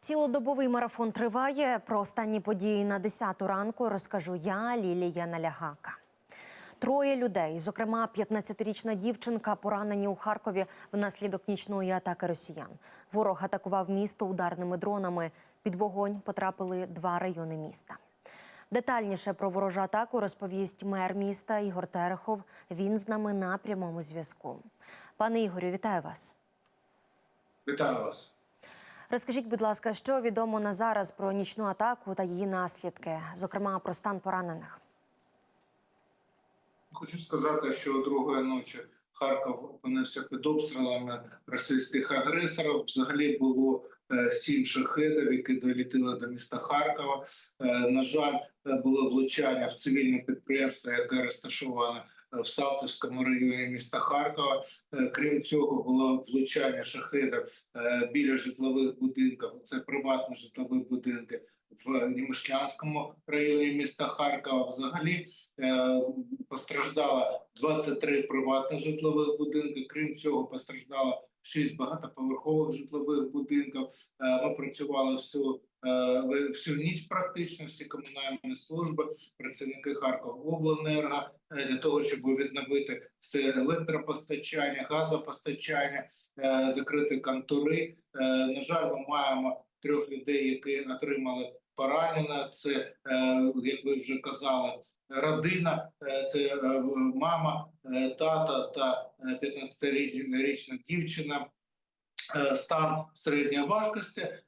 Цілодобовий марафон триває. Про останні події на 10 ранку розкажу я, Лілія Налягака. Троє людей, зокрема 15-річна дівчинка, поранені у Харкові внаслідок нічної атаки росіян. Ворог атакував місто ударними дронами. Під вогонь потрапили два райони міста. Детальніше про ворожу атаку розповість мер міста Ігор Терехов. Він з нами на прямому зв'язку. Пане Ігорю, вітаю вас. Вітаю вас. Розкажіть, будь ласка, що відомо на зараз про нічну атаку та її наслідки, зокрема про стан поранених. Хочу сказати, що другої ночі Харків опинився під обстрілами російських агресорів. Взагалі було е, сім шахедів, які долітили до міста Харкова. Е, На жаль, е, було влучання в цивільне підприємство, яке розташоване в Салтівському районі міста Харкова. Е, Крім цього, було влучання шахедів е, біля житлових будинків. Це приватні житлові будинки. В Німишлянському районі міста Харкова взагалі е, постраждало 23 приватних житлових будинки. Крім цього, постраждало 6 багатоповерхових житлових будинків. Е, Ми працювали всю, всю ніч практично, всі комунальні служби, працівники Харковобленерго е, для того, щоб відновити все електропостачання, газопостачання, е, закрити контури. Е, На жаль, ми маємо трьох людей, які отримали поранення. Це, е, як ви вже казали, родина, е, це е, мама, е, тата та 15-річна дівчина. Е, Стан середньої важкості. Е,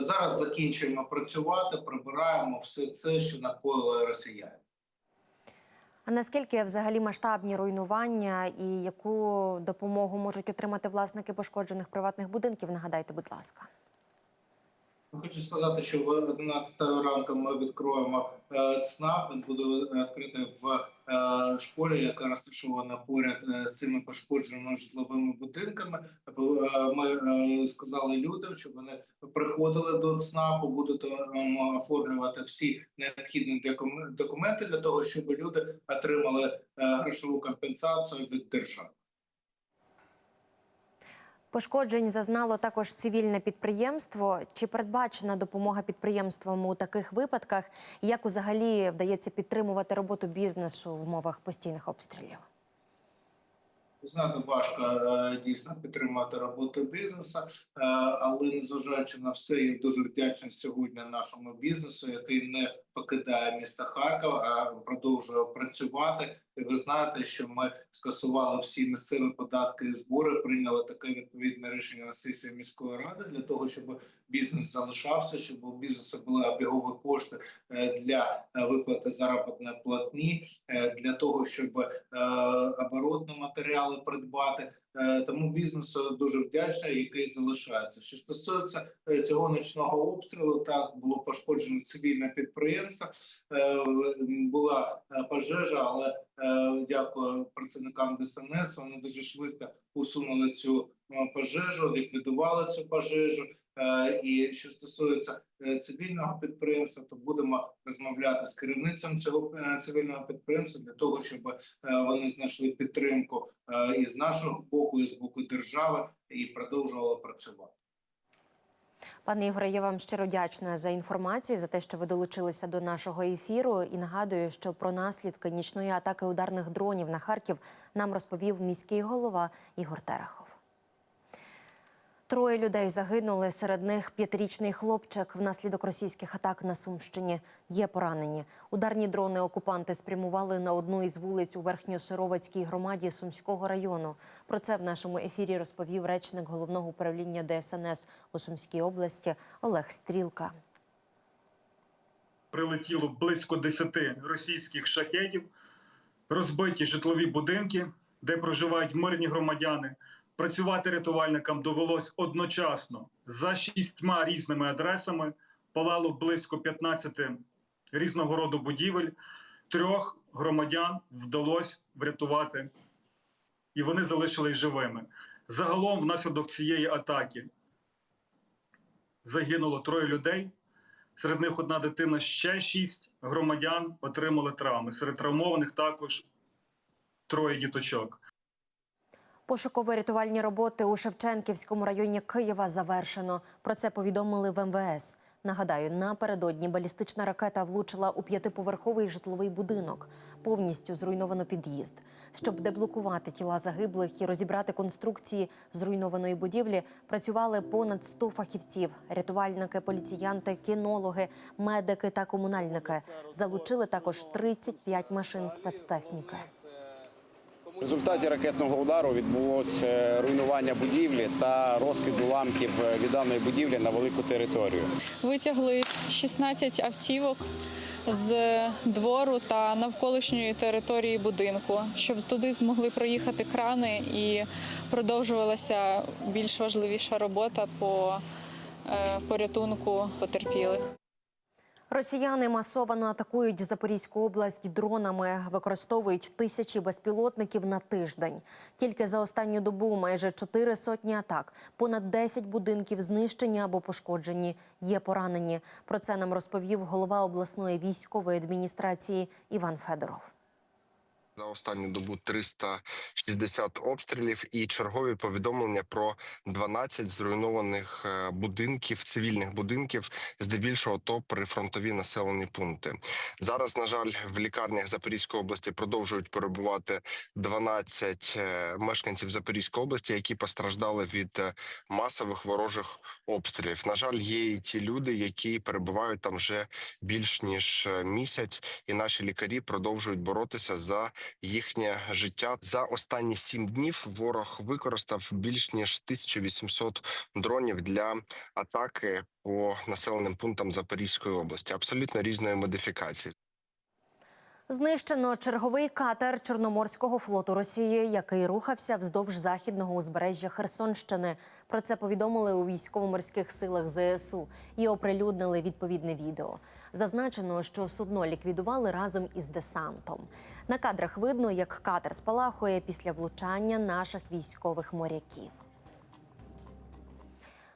Зараз закінчуємо працювати, прибираємо все це, що накоїли росіяни. А наскільки взагалі масштабні руйнування і яку допомогу можуть отримати власники пошкоджених приватних будинків? Нагадайте, будь ласка. Хочу сказати, що в 11 ранку ми відкроємо е, ЦНАП. Він буде відкритий в е, школі, яка розташована поряд е, з цими пошкодженими житловими будинками. Е, Ми сказали людям, щоб вони приходили до ЦНАПу, будуть оформлювати всі необхідні докум- документи для того, щоб люди отримали грошову компенсацію від держави. Пошкоджень зазнало також цивільне підприємство. Чи передбачена допомога підприємствам у таких випадках? Як взагалі вдається підтримувати роботу бізнесу в умовах постійних обстрілів? Ви Знаєте, важко е, дійсно підтримати роботу бізнесу, е, але незважаючи на все, я дуже вдячний сьогодні нашому бізнесу, який не покидає місто Харків, а продовжує працювати. І ви знаєте, що ми скасували всі місцеві податки і збори, прийняли таке відповідне рішення на сесії міської ради для того, щоб бізнес залишався, щоб у бізнесу були обігові кошти е, для е, виплати заробітної платні, е, для того, щоб оборотні матеріали придбати. Е, Тому бізнесу дуже вдячний, який залишається. Що стосується е, цього нічного обстрілу, так було пошкоджено цивільне підприємство. Е, Була пожежа, але дякую працівникам ДСНС. Вони дуже швидко усунули цю пожежу, ліквідували цю пожежу. Е, І що стосується е, цивільного підприємства, то будемо розмовляти з керівництвом цього е, цивільного підприємства для того, щоб вони знайшли підтримку і з нашого боку, і з боку держави, і продовжували працювати. Пане Ігоре, я вам щиро вдячна за інформацію, за те, що ви долучилися до нашого ефіру. І нагадую, що про наслідки нічної атаки ударних дронів на Харків нам розповів міський голова Ігор Терехов. Троє людей загинули. Серед них п'ятирічний хлопчик внаслідок російських атак на Сумщині. Є поранені. Ударні дрони окупанти спрямували на одну із вулиць у Верхньосировацькій громаді Сумського району. Про це в нашому ефірі розповів речник головного управління ДСНС у Сумській області Олег Стрілка. прилетіло близько 10 російських шахедів, розбиті житлові будинки, де проживають мирні громадяни. Працювати рятувальникам довелось одночасно за шістьма різними адресами. Палало близько 15 різного роду будівель. Трьох громадян вдалося врятувати, і вони залишились живими. Загалом, внаслідок цієї атаки, загинуло троє людей. Серед них одна дитина, ще шість громадян отримали травми. Серед травмованих також троє діточок. Пошуково-рятувальні роботи у Шевченківському районі Києва завершено. Про це повідомили в МВС. Нагадаю, напередодні балістична ракета влучила у п'ятиповерховий житловий будинок. Повністю зруйновано під'їзд. Щоб деблокувати тіла загиблих і розібрати конструкції зруйнованої будівлі, працювали понад 100 фахівців: рятувальники, поліціянти, кінологи, медики та комунальники. Залучили також 35 машин спецтехніки. В результаті ракетного удару відбулося руйнування будівлі та розкид уламків від даної будівлі на велику територію. Витягли 16 автівок з двору та навколишньої території будинку, щоб туди змогли проїхати крани і продовжувалася більш важливіша робота по е, порятунку потерпілих. Росіяни масово атакують Запорізьку область дронами, використовують тисячі безпілотників на тиждень. Тільки за останню добу майже чотири сотні атак, понад 10 будинків знищені або пошкоджені. Є поранені. Про це нам розповів голова обласної військової адміністрації Іван Федоров. За останню добу 360 обстрілів і чергові повідомлення про 12 зруйнованих е, будинків, цивільних будинків, здебільшого то прифронтові населені пункти. Зараз, на жаль, в лікарнях Запорізької області продовжують перебувати 12 е, мешканців Запорізької області, які постраждали від е, масових ворожих обстрілів. На жаль, є і ті люди, які перебувають там вже більш ніж місяць, і наші лікарі продовжують боротися за їхнє життя. За останні сім днів ворог використав більш ніж 1800 дронів для атаки по населеним пунктам Запорізької області, абсолютно різної модифікації. Знищено черговий катер Чорноморського флоту Росії, який рухався вздовж західного узбережжя Херсонщини. Про це повідомили у військово-морських силах ЗСУ і оприлюднили відповідне відео. Зазначено, що судно ліквідували разом із десантом. На кадрах видно, як катер спалахує після влучання наших військових моряків.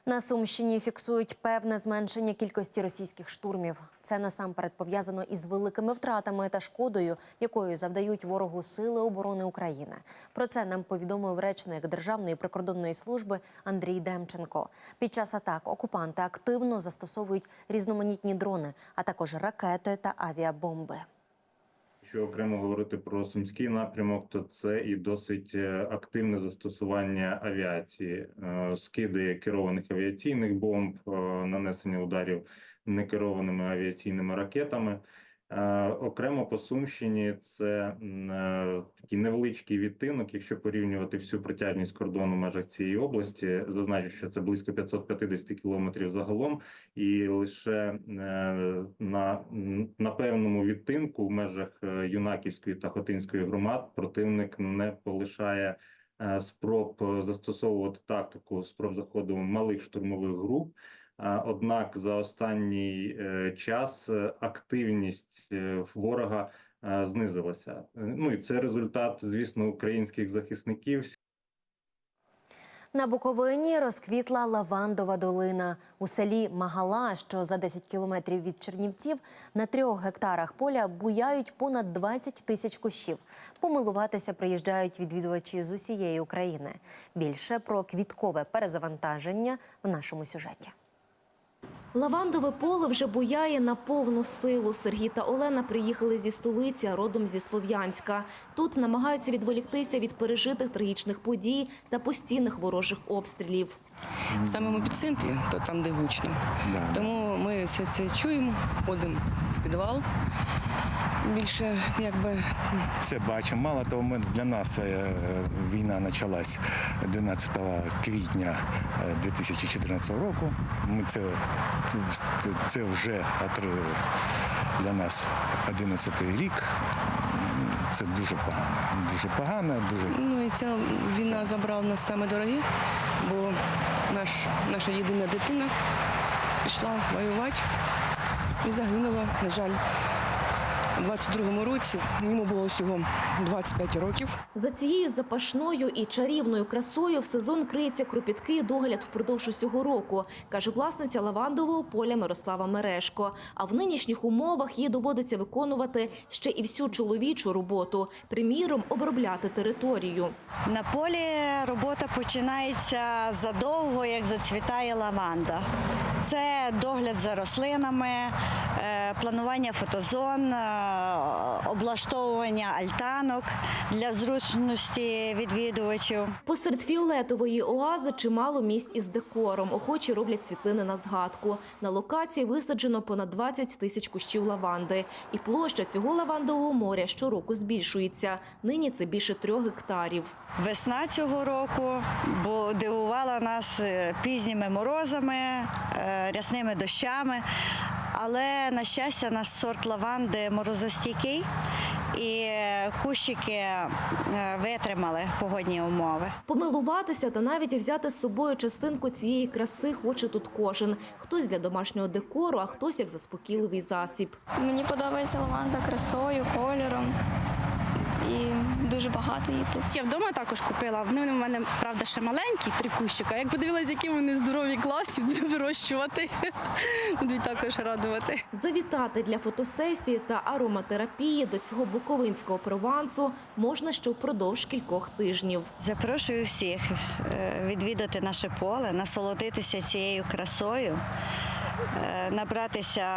На Сумщині фіксують певне зменшення кількості російських штурмів. Це насамперед пов'язано із великими втратами та шкодою, якою завдають ворогу сили оборони України. Про це нам повідомив речник Державної прикордонної служби Андрій Демченко. Під час атак окупанти активно застосовують різноманітні дрони, а також ракети та авіабомби. Якщо окремо говорити про сумський напрямок, то це і досить е, активне застосування авіації, Е, скиди керованих авіаційних бомб, е, нанесення ударів некерованими авіаційними ракетами. Е, Окремо по Сумщині це е, такий невеличкий відтинок, якщо порівнювати всю протяжність кордону в межах цієї області. Зазначу, що це близько 550 кілометрів загалом, і лише е, на, на певному відтинку в межах Юнаківської та Хотинської громад противник не полишає спроб застосовувати тактику спроб заходу малих штурмових груп. Однак за останній е, час е, активність е, ворога знизилася. Ну і це результат, звісно, українських захисників. На Буковині розквітла лавандова долина. У селі Магала, що за 10 кілометрів від Чернівців, на трьох гектарах поля буяють понад 20 тисяч кущів. Помилуватися приїжджають відвідувачі з усієї України. Більше про квіткове перезавантаження в нашому сюжеті. Лавандове поле вже буяє на повну силу. Сергій та Олена приїхали зі столиці, а родом зі Слов'янська. Тут намагаються відволіктися від пережитих трагічних подій та постійних ворожих обстрілів. В самому епіцентрі, то там, де гучно. Тому ми все це чуємо, ходимо в підвал. Більше якби все бачимо. Мало того, ми для нас е, війна почалась 12 квітня е, 2014 року. Ми це, це вже для нас 11 рік. Це дуже погано. Дуже погано, дуже ну і ця війна забрала нас саме дороге, бо наш, наша єдина дитина пішла воювати і загинула, на жаль. 22-му році. Йому було всього 25 років. За цією запашною і чарівною красою в сезон криється кропіткий догляд впродовж усього року, каже власниця лавандового поля Мирослава Мерешко. А в нинішніх умовах їй доводиться виконувати ще і всю чоловічу роботу, приміром обробляти територію. На полі робота починається задовго, як зацвітає лаванда. Це догляд за рослинами, е, планування фотозон, е, облаштовування альтанок для зручності відвідувачів. Посеред фіолетової оази чимало місць із декором. Охочі роблять світлини на згадку. На локації висаджено понад 20 тисяч кущів лаванди. І площа цього лавандового моря щороку збільшується. Нині це більше трьох гектарів. Весна цього року бо дивувала нас е, пізніми морозами, е, рясними дощами. Але, на щастя, наш сорт лаванди морозостійкий і е, кущики витримали погодні умови. Помилуватися та навіть взяти з собою частинку цієї краси хоче тут кожен. Хтось для домашнього декору, а хтось як заспокійливий засіб. Мені подобається лаванда красою, кольором. Дуже багато її тут. Я вдома також купила. Вони в мене, правда, ще маленькі, три кущика. Як подивилась, які вони здорові класі, буду вирощувати. Будуть також радувати. Завітати для фотосесії та ароматерапії до цього буковинського провансу можна ще впродовж кількох тижнів. Запрошую всіх е, відвідати наше поле, насолодитися цією красою, е, набратися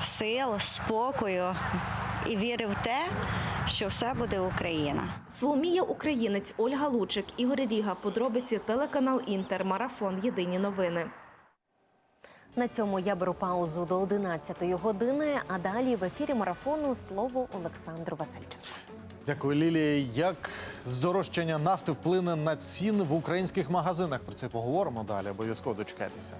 сил, спокою і віри в те, що все буде Україна. Соломія Українець, Ольга Лучик, Ігор Ріга. Подробиці телеканал Інтер. Марафон. Єдині новини. На цьому я беру паузу до 11-ї години, а далі в ефірі марафону слово Олександру Васильченку. Дякую, Лілія. Як здорожчання нафти вплине на ціни в українських магазинах? Про це поговоримо далі. Обов'язково дочекайтеся.